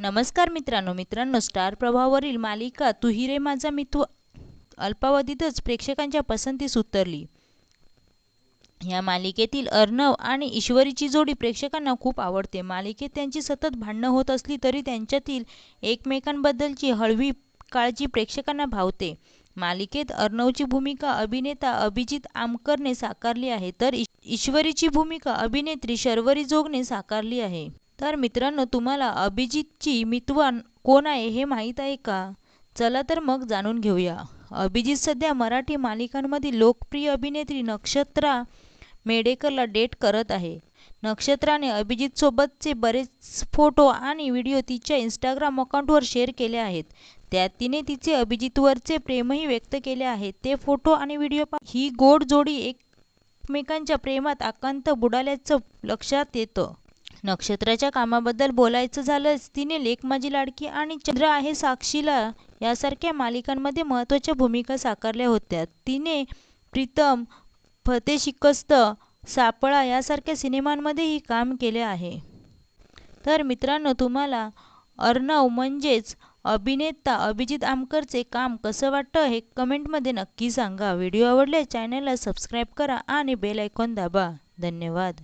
नमस्कार मित्रांनो मित्रांनो स्टार प्रभावरील मालिका तू रे माझा मितू अल्पावधीतच प्रेक्षकांच्या पसंतीस उतरली. या मालिकेतील अर्णव आणि ईश्वरीची जोडी प्रेक्षकांना खूप आवडते. मालिकेत त्यांची सतत भांडणं होत असली तरी त्यांच्यातील एकमेकांबद्दलची हळवी काळजी प्रेक्षकांना भावते. मालिकेत अर्णवची भूमिका अभिनेता अभिजित आमकरने साकारली आहे तर ईश्वरीची भूमिका अभिनेत्री शर्वरी जोगने साकारली आहे. तर मित्रांनो तुम्हाला अभिजितची मितवान कोण आहे हे माहीत आहे का? चला तर मग जाणून घेऊया. अभिजित सध्या मराठी मालिकांमधील लोकप्रिय अभिनेत्री नक्षत्रा मेडेकरला डेट करत आहे. नक्षत्राने अभिजितसोबतचे बरेच फोटो आणि व्हिडिओ तिच्या इंस्टाग्राम अकाउंटवर शेअर केले आहेत. त्यात तिने तिचे अभिजितवरचे प्रेमही व्यक्त केले आहे. ते फोटो आणि व्हिडिओ ही गोड जोडी एकमेकांच्या प्रेमात आकांत बुडाल्याचं लक्षात येतं. नक्षत्राच्या कामाबद्दल बोलायचं झालंच. तिने लेख माझी लाडकी आणि चंद्र आहे साक्षीला यासारख्या मालिकांमध्ये महत्त्वाच्या भूमिका साकारल्या होत्या. तिने प्रीतम फते शिकस्त सापळा यासारख्या सिनेमांमध्येही काम केले आहे. तर मित्रांनो तुम्हाला अर्णव म्हणजेच अभिनेता अभिजित आमकरचे काम कसं वाटतं हे कमेंटमध्ये नक्की सांगा. व्हिडिओ आवडल्यास चॅनलला सबस्क्राईब करा आणि बेल आयकॉन दाबा. धन्यवाद.